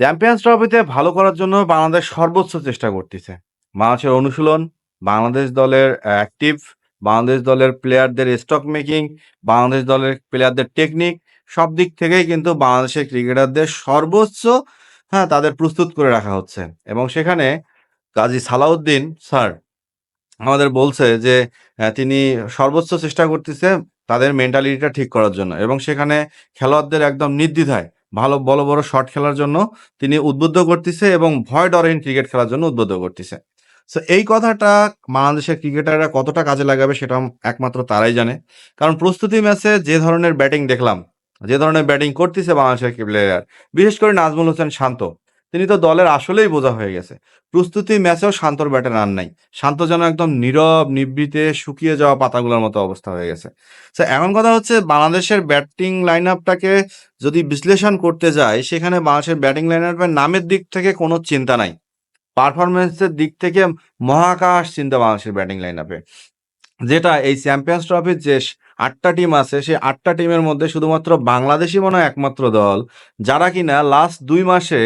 Champions ট্রফিতে ভালো করার জন্য বাংলাদেশ সর্বোচ্চ চেষ্টা করতেছে। বাংলাদেশের অনুশীলন, বাংলাদেশ দলের অ্যাক্টিভ, বাংলাদেশ দলের প্লেয়ারদের স্টক মেকিং, বাংলাদেশ দলের প্লেয়ারদের টেকনিক সব দিক থেকেই কিন্তু বাংলাদেশের ক্রিকেটারদের সর্বোচ্চ হ্যাঁ, তাদের প্রস্তুত করে রাখা হচ্ছে এবং সেখানে কাজী সালাউদ্দিন স্যার আমাদের বলছে যে তিনি সর্বোচ্চ চেষ্টা করতেছে তাদের মেন্টালিটিটা ঠিক করার জন্য এবং সেখানে খেলোয়াড়দের একদম নির্দ্বিধায় ভালো বড়, বড় শট খেলার জন্য তিনি উদ্বুদ্ধ করতেছে এবং ভয় ডরহীন ক্রিকেট খেলার জন্য উদ্বুদ্ধ করতেছে। সো এই কথাটা বাংলাদেশের ক্রিকেটাররা কতটা কাজে লাগাবে সেটা একমাত্র তারাই জানে। কারণ প্রস্তুতি ম্যাচে যে ধরনের ব্যাটিং দেখলাম, যে ধরনের ব্যাটিং করতেছে বাংলাদেশের প্লেয়ার, বিশেষ করে নাজমুল হোসেন শান্ত। তিনি তো দলের আসলেই বোঝা হয়ে গেছে। প্রস্তুতি ম্যাচেও শান্তর ব্যাটে রান নাই। শান্ত যেন একদম নীরব, নিবৃতে শুকিয়ে যাওয়া পাতাগুলোর মতো অবস্থা হয়ে গেছে। সো এখন কথা হচ্ছে বাংলাদেশের ব্যাটিং লাইন আপটাকে যদি বিশ্লেষণ করতে যায় সেখানে বাংলাদেশের ব্যাটিং লাইন আপের নামের দিক থেকে কোনো চিন্তা নাই। পারফরমেন্সের দিক থেকে মহাকাশ চিন্তা বাংলাদেশের ব্যাটিং লাইন আপে। যেটা এই চ্যাম্পিয়ন্স ট্রফির যে ৮ টা টিম আছে সেই আটটা টিমের মধ্যে শুধুমাত্র বাংলাদেশই মনে হয় একমাত্র দল যারা কিনা লাস্ট দুই মাসে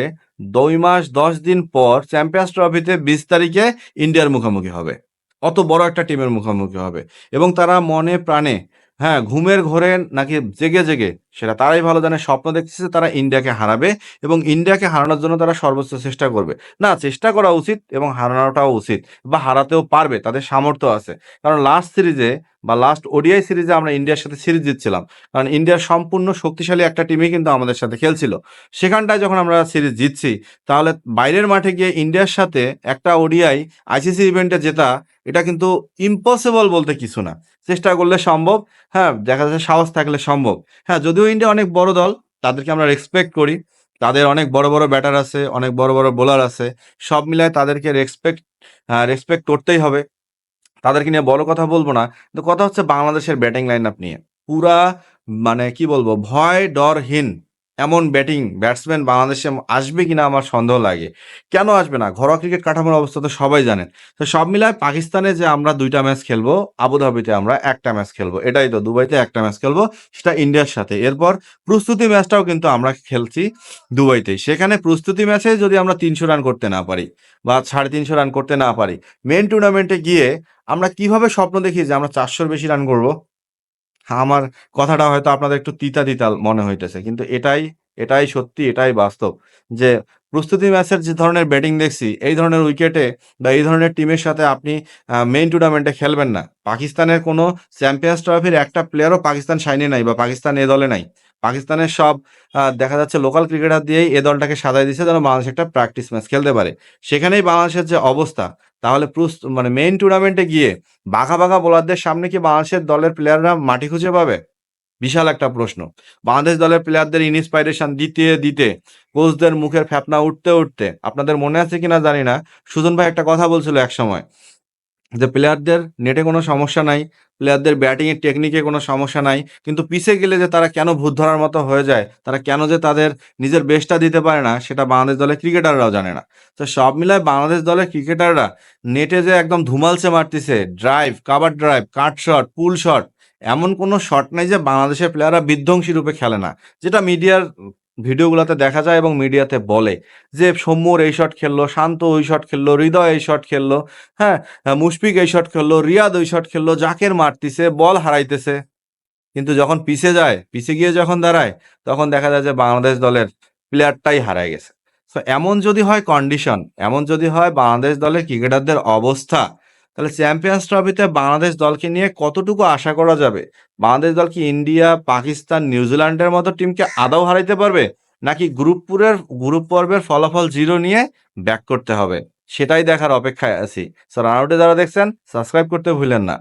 দুই মাস ১০ দিন পর চ্যাম্পিয়ন্স ট্রফিতে ২০ তারিখে ইন্ডিয়ার মুখোমুখি হবে। অত বড় একটা টিমের মুখোমুখি হবে এবং তারা মনে প্রাণে হ্যাঁ, ঘুমের ঘরে নাকি জেগে, জেগে সেটা তারাই ভালো জানে স্বপ্ন দেখতেছে তারা ইন্ডিয়াকে হারাবে এবং ইন্ডিয়াকে হারানোর জন্য তারা সর্বোচ্চ চেষ্টা করবে। না চেষ্টা করা উচিত এবং হারানোটাও উচিত বা হারাতেও পারবে তাদের সামর্থ্য আছে। কারণ লাস্ট সিরিজে বা লাস্ট ওডিআই সিরিজে আমরা ইন্ডিয়ার সাথে সিরিজ জিতছিলাম। কারণ ইন্ডিয়ার সম্পূর্ণ শক্তিশালী একটা টিমই কিন্তু আমাদের সাথে খেলছিল। সেখানটায় যখন আমরা সিরিজ জিতছি তাহলে বাইরের মাঠে গিয়ে ইন্ডিয়ার সাথে একটা ওডিআই আইসিসি ইভেন্টে জেতা এটা কিন্তু ইম্পসিবল বলতে কিছু না। চেষ্টা করলে সম্ভব। হ্যাঁ, দেখা যাচ্ছে সাহস থাকলে সম্ভব। হ্যাঁ, যদিও ইন্ডিয়া অনেক বড় দল, তাদেরকে আমরা রেসপেক্ট করি। তাদের অনেক বড়, বড় ব্যাটার আছে, অনেক বড়, বড় বোলার আছে। সব মিলায় তাদেরকে রেসপেক্ট রেসপেক্ট করতেই হবে। তাদেরকে নিয়ে বড় কথা বলব না। কিন্তু কথা হচ্ছে বাংলাদেশের ব্যাটিং লাইন আপ নিয়ে। পুরা মানে কি বলব ভয় ডরহীন এমন ব্যাটিং ব্যাটসম্যান বাংলাদেশে আসবে কিনা আমার সন্দেহ লাগে। কেন আসবে না? ঘরোয়া ক্রিকেট কাঠামোর অবস্থা তো সবাই জানেন। তো সব মিলায় পাকিস্তানে যে আমরা দুইটা ম্যাচ খেলব, আবুধাবিতে আমরা একটা ম্যাচ খেলব। এটাই তো দুবাইতে একটা ম্যাচ খেলব সেটা ইন্ডিয়ার সাথে। এরপর প্রস্তুতি ম্যাচটাও কিন্তু আমরা খেলছি দুবাইতেই। সেখানে প্রস্তুতি ম্যাচে যদি আমরা ৩০০ রান করতে না পারি বা ৩৫০ রান করতে না পারি, মেন টুর্নামেন্টে গিয়ে আমরা কীভাবে স্বপ্ন দেখি যে আমরা চারশোর বেশি রান করব? আমার কথাটা হয়তো আপনাদের একটু তিতা, তিতা মনে হইতেছে। কিন্তু এটাই, এটাই সত্যি, এটাই বাস্তব। যে প্রস্তুতি ম্যাচের যে ধরনের ব্যাটিং দেখছি, এই ধরনের উইকেটে বা এই ধরনের টিমের সাথে আপনি মেইন টুর্নামেন্টে খেলবেন না। পাকিস্তানের কোনো চ্যাম্পিয়ন্স ট্রফির একটা প্লেয়ারও পাকিস্তান সাইনে নাই বা পাকিস্তান এ দলে নাই। পাকিস্তানের সব দেখা যাচ্ছে লোকাল ক্রিকেটার দিয়েই এ দলটাকে সাজায় দিছে যেন বাংলাদেশ একটা প্র্যাকটিস ম্যাচ খেলতে পারে। সেখানেই বাংলাদেশের যে অবস্থা তাহলে মানে মেইন টুর্নামেন্টে গিয়ে বাঘা, বাঘা বোলারদের সামনে কি বাংলাদেশের দলের প্লেয়াররা মাটি খুঁজে পাবে? বিশাল একটা প্রশ্ন। বাংলাদেশ দলের প্লেয়ারদের ইন্সপাইরেশন দিতে, দিতে কোচদের মুখের ফ্যাপনা উঠতে, উঠতে আপনাদের মনে আছে কিনা জানি না। সুজন ভাই একটা কথা বলছিল এক সময় যে প্লেয়ারদের নেটে কোনো সমস্যা নাই, প্লেয়ারদের ব্যাটিং এর টেকনিকে কোনো সমস্যা নাই। কিন্তু পিছে গেলে যে তারা কেন ভূত ধরার মতো হয়ে যায়, তারা কেন যে তাদের নিজের বেস্টটা দিতে পারে না সেটা বাংলাদেশ দলের ক্রিকেটাররাও জানে না। তো সব মিলায় বাংলাদেশ দলের ক্রিকেটাররা নেটে যে একদম ধুমালচে মারতেছে, drive, cover drive, cut shot, pull shot এমন কোনো শট নাই যে বাংলাদেশের প্লেয়াররা বিধ্বংসী রূপে খেলে না। যেটা মিডিয়ার ভিডিওগুলাতে দেখা যায় এবং মিডিয়াতে বলে যে সৌম্যর এই শট খেললো, শান্ত ওই শট খেললো, হৃদয় এই শট খেললো, হ্যাঁ, মুশফিক এই শট খেললো, রিয়াদ ওই শট খেললো, জাকের মারতিছে, বল হারাইতেছে। কিন্তু যখন পিছে যায়, পিছে গিয়ে যখন দাঁড়ায় তখন দেখা যায় যে বাংলাদেশ দলের প্লেয়ারটাই হারায় গেছে। সো এমন যদি হয় কন্ডিশন, এমন যদি হয় বাংলাদেশ দলের ক্রিকেটারদের অবস্থা, তাহলে চ্যাম্পিয়ন্স ট্রফিতে বাংলাদেশ দলকে নিয়ে কতটুকু আশা করা যাবে? বাংলাদেশ দল কি ইন্ডিয়া, পাকিস্তান, নিউজিল্যান্ডের মতো টিমকে আদৌ হারাইতে পারবে? নাকি গ্রুপ পুরের গ্রুপ পর্বের ফলাফল জিরো নিয়ে ব্যাক করতে হবে? সেটাই দেখার অপেক্ষায় আছি। স্যার রান আউটে যারা দেখছেন সাবস্ক্রাইব করতে ভুলেন না।